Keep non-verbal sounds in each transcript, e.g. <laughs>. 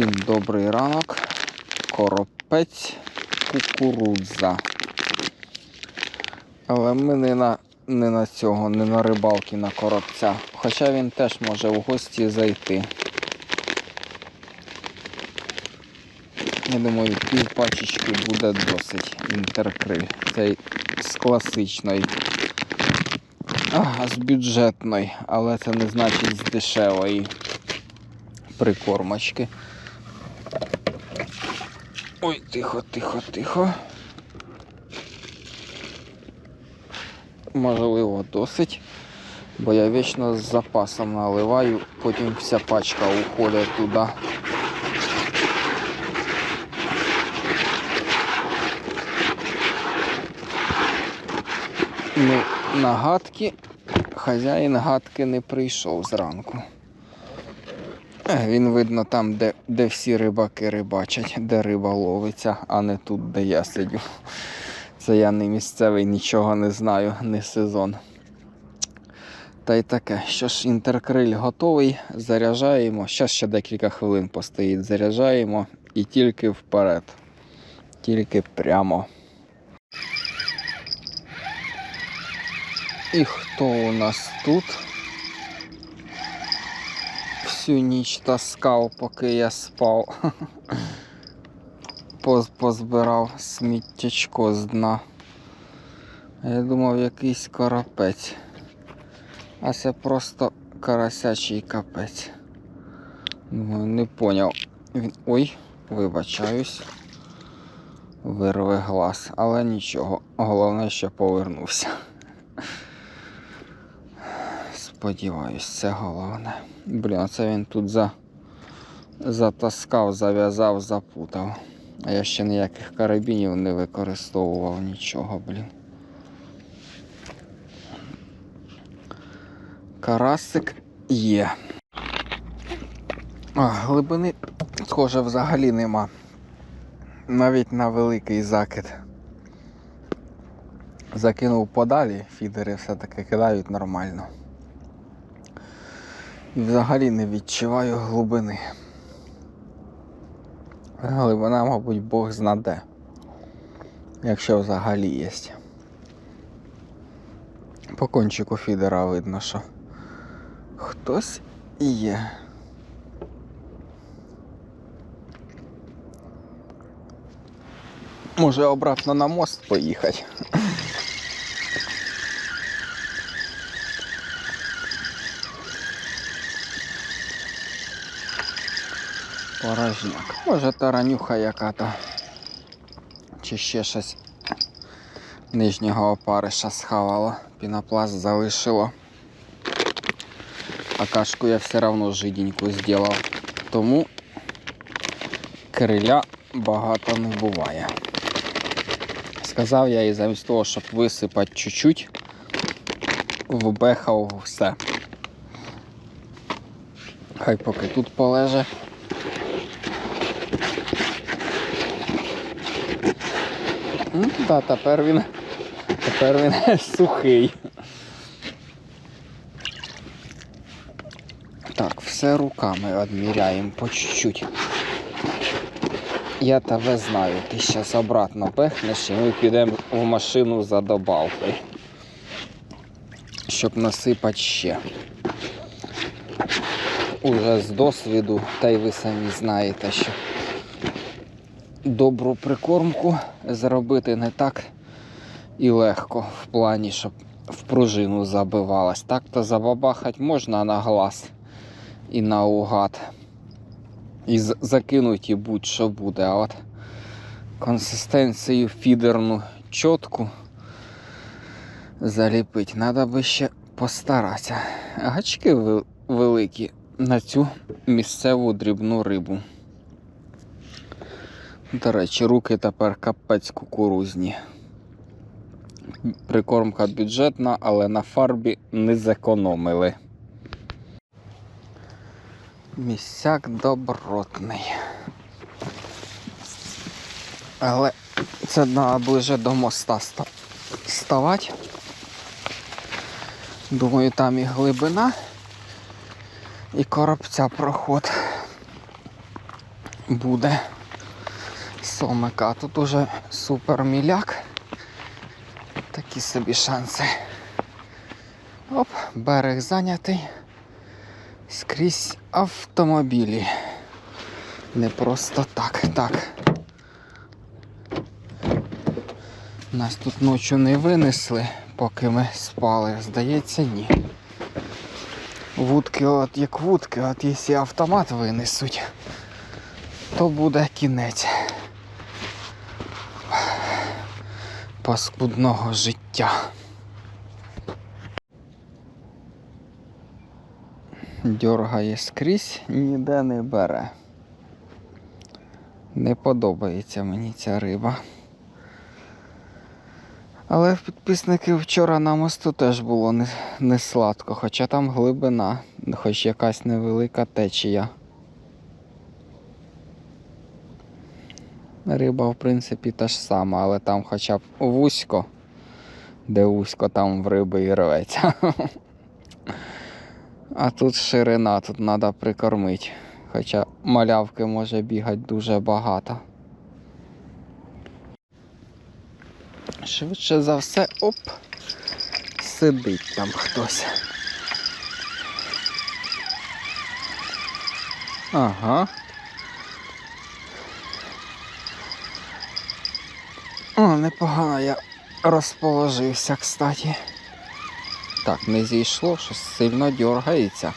Всім добрий ранок. Коропець кукурудза. Але ми не на, не на цього, не на рибалки на коробця. Хоча він теж може в гості зайти. Я думаю, пів пачечки буде досить інтеркриль. Цей з класичної. А, з бюджетної, але це не значить з дешевої прикормочки. Ой, тихо, тихо, тихо. Можливо, досить, бо я вічно з запасом наливаю, потім вся пачка уходить туди. Ну, на гадки хазяїн гадки не прийшов зранку. Е, Він видно там, де, де всі рибаки рибачать, де риба ловиться, а не тут, де я сидю. Це я не місцевий, нічого не знаю, не сезон. Та й таке. Що ж, інтеркриль готовий, заряджаємо. Зараз ще декілька хвилин постоїть. Заряджаємо і тільки вперед. Тільки прямо. І хто у нас тут? Всю ніч таскав, поки я спав. <laughs> Позбирав сміттячко з дна. Я думав, якийсь карапець. А це просто карасячий капець. Думаю, не поняв. Він. Ой, вибачаюсь. Вирве глаз, але нічого. Головне, що повернувся. Сподіваюсь, це головне. Блін, це він тут за... затаскав, зав'язав, запутав. А я ще ніяких карабінів не використовував нічого, блін. Карасик є. А, глибини, схоже, взагалі нема. Навіть на великий закид. Закинув подалі, фідери все-таки кидають нормально. І взагалі не відчуваю глибини. Глибина, мабуть, Бог знаде. Якщо взагалі є. По кончику фідера видно, що хтось є. Може обратно на мост поїхати. Порожняк. Може таранюха яка-то. Чи ще щось нижнього опариша схавало. Пінопласт залишило. А кашку я все одно жиденьку зробив. Тому криля багато не буває. Сказав я і замість того, щоб висипати чуть-чуть, вбехав все. Хай поки тут полеже. Ну, та тепер він. Тепер він <laughs> сухий. Так, все руками відміряємо по чуть-чуть. Я тебе знаю, ти зараз обратно пехнеш і ми підемо в машину за добавкою. Щоб насипати ще. Уже з досвіду, та й ви самі знаєте, що добру прикормку зробити не так і легко в плані, щоб в пружину забивалась. Так-то забабахати можна на глаз і наугад. І закинуть і будь-що буде. А от консистенцію фідерну чітку заліпити. Треба би ще постаратися. Гачки великі на цю місцеву дрібну рибу. До речі, руки тепер капець кукурузні. Прикормка бюджетна, але на фарбі не зекономили. Місяк добротний. Але це треба ближе до моста ставати. Думаю, там і глибина, і коробця проход. буде сомика. Тут уже супер міляк. Такі собі шанси. Оп, берег зайнятий. Скрізь автомобілі. Не просто так. Так. Нас тут ночі не винесли, поки ми спали. Здається, ні. Вудки, от як вудки, от якщо автомат винесуть, то буде кінець паскудного життя. Дьоргає скрізь, ніде не бере. Не подобається мені ця риба. Але в підписників вчора на мосту теж було не, не сладко, хоча там глибина, хоч якась невелика течія. Риба, в принципі, та ж сама, але там хоча б вузько, де вузько, там в риби і рветься. А тут ширина, тут треба прикормити. Хоча малявки може бігати дуже багато. Швидше за все, оп, сидить там хтось. Ага. О, непогано я розположився, кстати. Так, не зійшло, щось сильно дергається.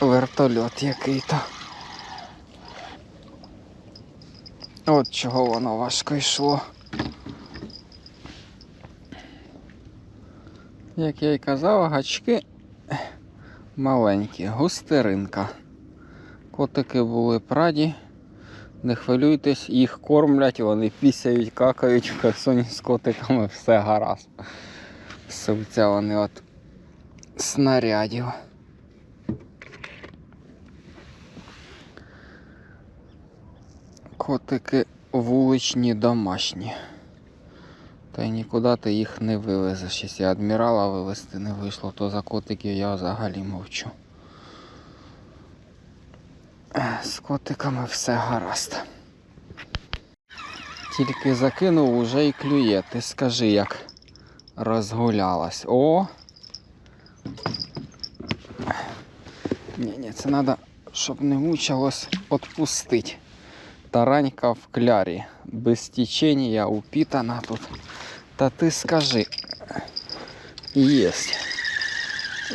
Вертольот який-то. От чого воно важко йшло. Як я й казав, гачки маленькі, густеринка. Котики були праді. Не хвилюйтесь, їх кормлять, вони пісяють, какають <laughs> в Херсоні з котиками, все гаразд. Сувця вони от снарядів. Котики вуличні домашні. Та й нікуди ти їх не вивезеш. Якщо адмірала вивезти не вийшло, то за котиків я взагалі мовчу. З котиками все гаразд. Тільки закинув, уже і клює. Ти скажи, як розгулялась. О! Ні, ні, це треба, щоб не мучилось, відпустити. Таранька в клярі. Без течення, упітана тут. Та ти скажи. Єсть.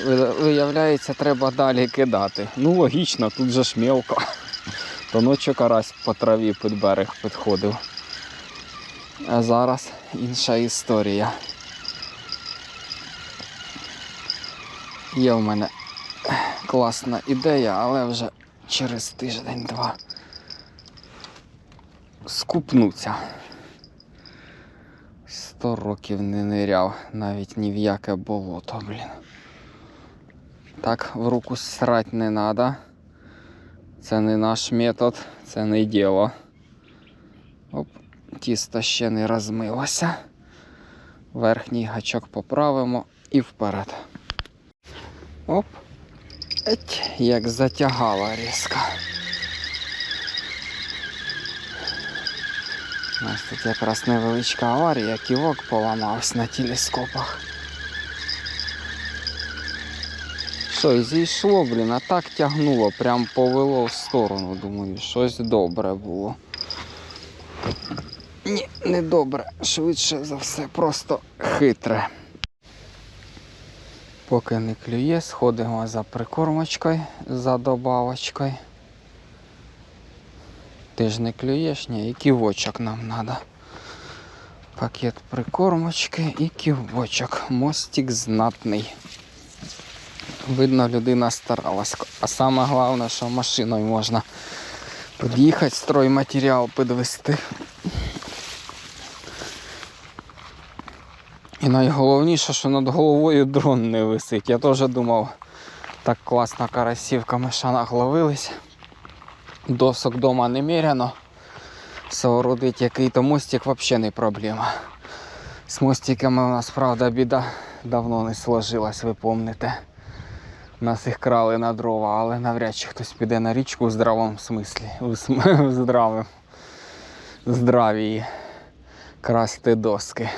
Ви- Виявляється, треба далі кидати. Ну, логічно, тут же ж мелко. <laughs> То ночі карась по траві під берег підходив. А зараз інша історія. Є в мене класна ідея, але вже через тиждень-два скупнуться. Сто років не ниряв навіть ні в яке болото, блін. Так, в руку срать не треба. Це не наш метод, це не діло. Оп, тісто ще не розмилося. Верхній гачок поправимо і вперед. Оп. Еть, як затягала різко. У нас тут якраз невеличка аварія, ківок поламався на телескопах. І зійшло, блін, а так тягнуло, прям повело в сторону. Думаю, щось добре було. Ні, не добре, швидше за все, просто хитре. Поки не клює, сходимо за прикормочкою, за добавочкою. Ти ж не клюєш, ні, і ківочок нам треба. Пакет прикормочки і ківочок. Мостик знатний. Видно, людина старалась. А саме головне, що машиною можна під'їхати, стройматеріал підвести. І найголовніше, що над головою дрон не висить. Я теж думав, так класно карасів в мешанах ловились. Досок дома немеряно. Соорудить який-то мостик взагалі не проблема. З мостиками у нас, правда, біда давно не сложилась, ви помните. Нас їх крали на дрова, але навряд чи хтось піде на річку в здравому смислі. У см- <laughs> в. Здравії. Красти доски.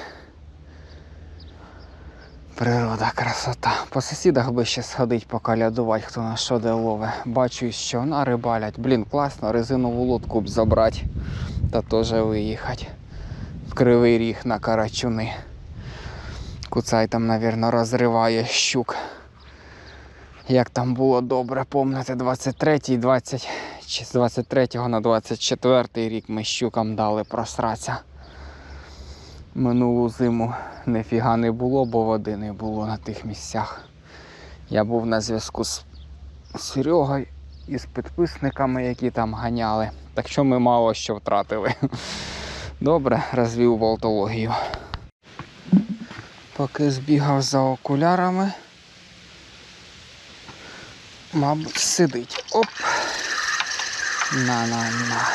Природа, красота. По сусідах би ще сходить покалядувати, хто на що де лове. Бачу, що на рибалять. Блін, класно, резинову лодку б забрати. Та теж виїхати. В кривий ріг на карачуни. Куцай там, навірно, розриває щук. Як там було добре, помните, 23-й, 20, чи з 23 на 24 рік ми щукам дали просратися. Минулу зиму нифіга не було, бо води не було на тих місцях. Я був на зв'язку з Серегою і з підписниками, які там ганяли. Так що ми мало що втратили. <laughs> Добре, розвів болтологію. Поки збігав за окулярами, мабуть, сидить. Оп. На-на-на.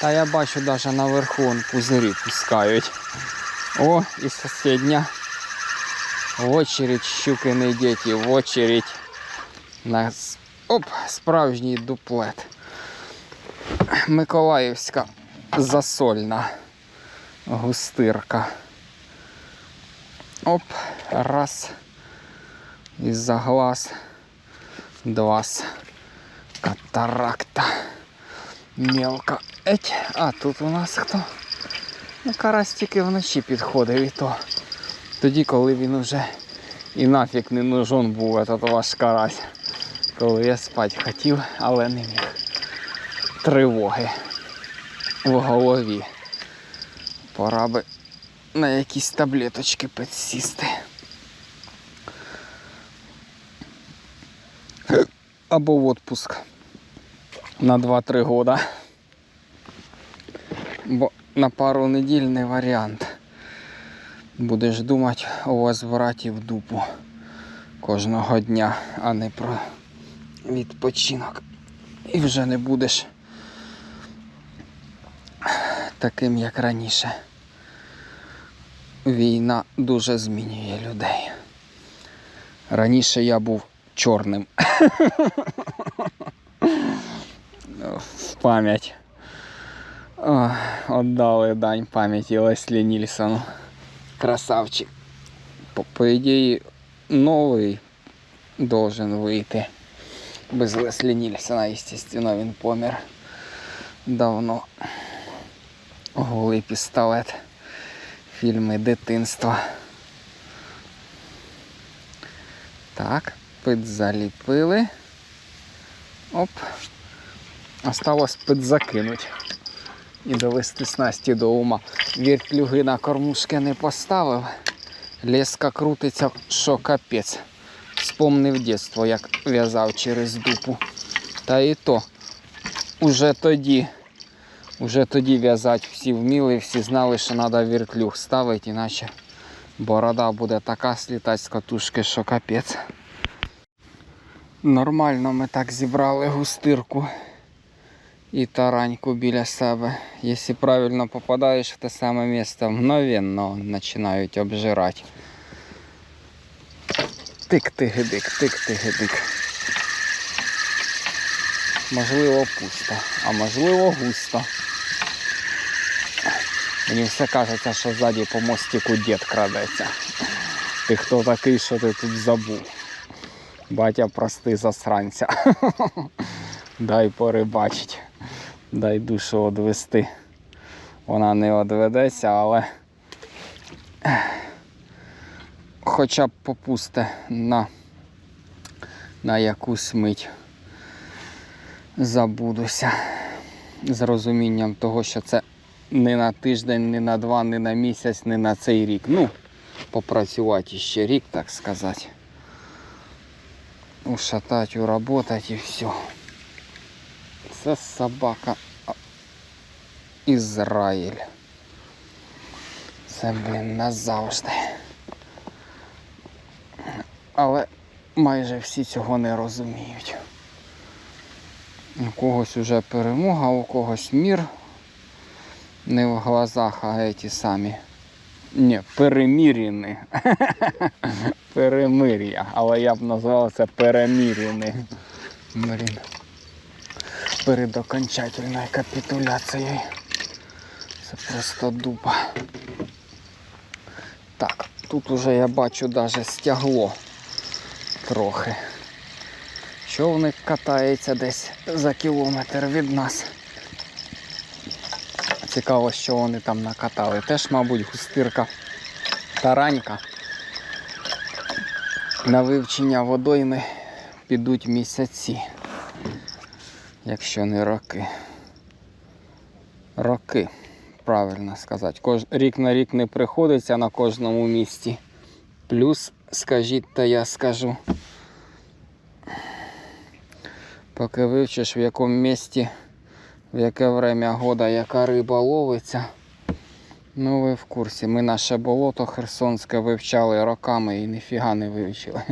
Та я бачу навіть наверху вон пузирі пускають. О, і сусідня. В очередь щуки не діти, в очередь. На... Оп, справжній дуплет. Миколаївська засольна густирка. Оп, раз. Із-за глаз. Два. Катаракта. Мелко. Еть. А тут у нас хто? Ну, карась тільки вночі підходив і то. Тоді, коли він уже і нафіг не нужен був этот ваш карась. Коли я спати хотів, але не міг. Тривоги в голові. Пора би на якісь таблеточки підсісти. Або в отпуск на 2-3 года. Бо на пару неділь не варіант. Будеш думати у вас брати в дупу кожного дня, а не про відпочинок. І вже не будеш таким, як раніше. Війна дуже змінює людей. Раніше я був чорним. В пам'ять. О, Отдали дань пам'яті Леслі Нільсону. Красавчик. По, по ідеї, новий должен вийти. Без Леслі Нільсона, естественно, він помер давно. Голий пістолет. Фільми дитинства. Так, Підзаліпили. Оп. Осталось підзакинуть і довести снасті до ума. Віртлюги на кормушки не поставив. Леска крутиться, що капець. Вспомнив дитинство, як в'язав через дупу. Та і то уже тоді, уже тоді в'язати всі вміли, всі знали, що треба віртлюг ставити, іначе борода буде така слітати з катушки, що капець. Нормально ми так зібрали густирку і тараньку біля себе. Якщо правильно попадаєш в те саме місце, мгновенно починають обжирати. Тик-ти-гидик, тик-ти-гидик. Можливо, пусто, а можливо густо. Мені все кажеться, що ззаді по мостику дід крадеться. Ти хто такий, що ти тут забув? Батя прости засранця. <laughs> Дай порибачить. Дай душу одвести. Вона не одведеться, але хоча б попусте на, на якусь мить. Забудуся з розумінням того, що це не на тиждень, не на два, не на місяць, не на цей рік. Ну, попрацювати ще рік, так сказати. Ушатать, уработать і все. Це собака Ізраїль. Це, блін, назавжди. Але майже всі цього не розуміють. У когось уже перемога, у когось мір. Не в глазах, а ті самі. Ні, перемірені. перемир'я, але я б назвав це перемір'ями. Блін. Перед окончательною капітуляцією. Це просто дуба. Так, тут уже я бачу даже стягло трохи. Човник катається десь за кілометр від нас. Цікаво, що вони там накатали. Теж, мабуть, густирка таранька. На вивчення водойми підуть місяці, якщо не роки. Роки, правильно сказати. Кож... Рік на рік не приходиться на кожному місці. Плюс, скажіть, та я скажу. Поки вивчиш в якому місті, в яке время года, яка риба ловиться. Ну ви в курсі. Ми наше болото Херсонське вивчали роками і ніфіга не вивчили.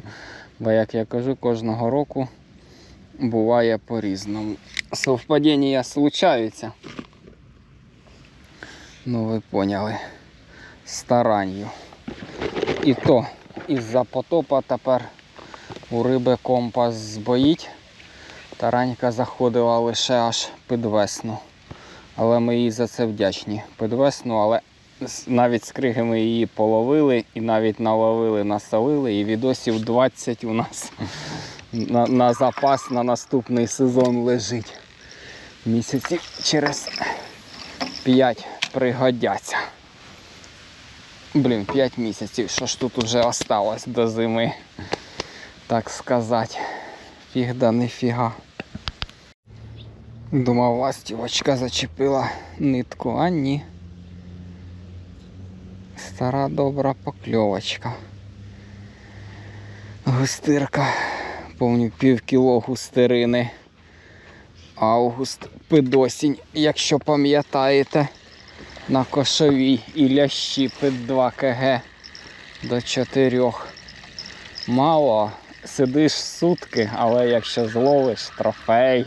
Бо, як я кажу, кожного року буває по-різному. Совпадіння случаються. Ну ви поняли. Старанню. І то із-за потопа тепер у риби компас збоїть. Таранька заходила лише аж під весну. Але ми їй за це вдячні. Під весну, але навіть з криги ми її половили і навіть наловили, насолили. І відосів 20 у нас на, на запас на наступний сезон лежить. Місяці через 5 пригодяться. Блін, 5 місяців. Що ж тут уже осталось до зими, так сказати. Фіг да не фіга. Думав, ластівочка зачепила нитку, а ні. Стара добра покльовочка. Густирка. Повню пів кіло густирини. Август, підосінь, якщо пам'ятаєте, на кошовій і лящі під 2 кг до 4. Мало, сидиш сутки, але якщо зловиш трофей,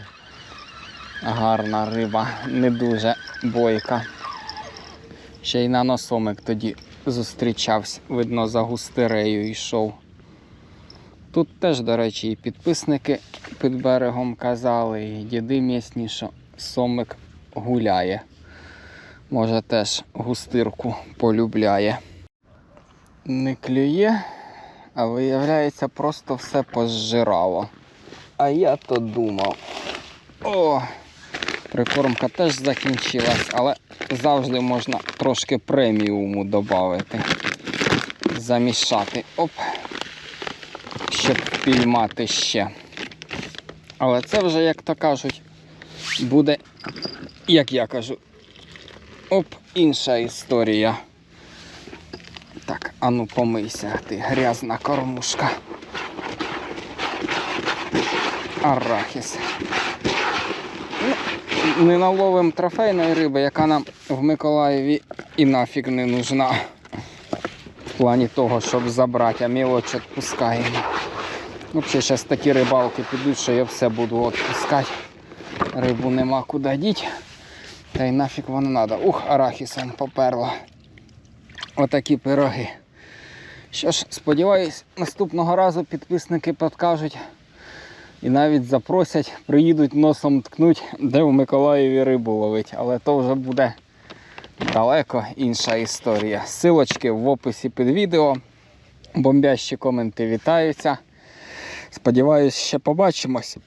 гарна риба, не дуже бойка. Ще й на носомик тоді зустрічався, видно, за густирею йшов. Тут теж, до речі, і підписники під берегом казали, і діди місні, що сомик гуляє. Може теж густирку полюбляє. Не клює, а виявляється, просто все позжирало. А я то думав. О! Прикормка теж закінчилась, але завжди можна трошки преміуму додати. Замішати. Оп. Щоб піймати ще. Але це вже, як то кажуть, буде, як я кажу, оп, інша історія. Так, ану помийся, ти грязна кормушка. Арахіс. Не наловим трофейної риби, яка нам в Миколаєві і нафіг не нужна. В плані того, щоб забрати, а мілоч відпускаємо. Взагалі, зараз такі рибалки підуть, що я все буду відпускати. Рибу нема куди діти. Та й нафіг воно треба. Ух, арахісом поперло. Отакі пироги. Що ж, сподіваюсь, наступного разу підписники підкажуть і навіть запросять, приїдуть носом ткнуть, де в Миколаєві рибу ловить. Але то вже буде далеко інша історія. Силочки в описі під відео. Бомбящі коменти вітаються. Сподіваюсь, ще побачимось.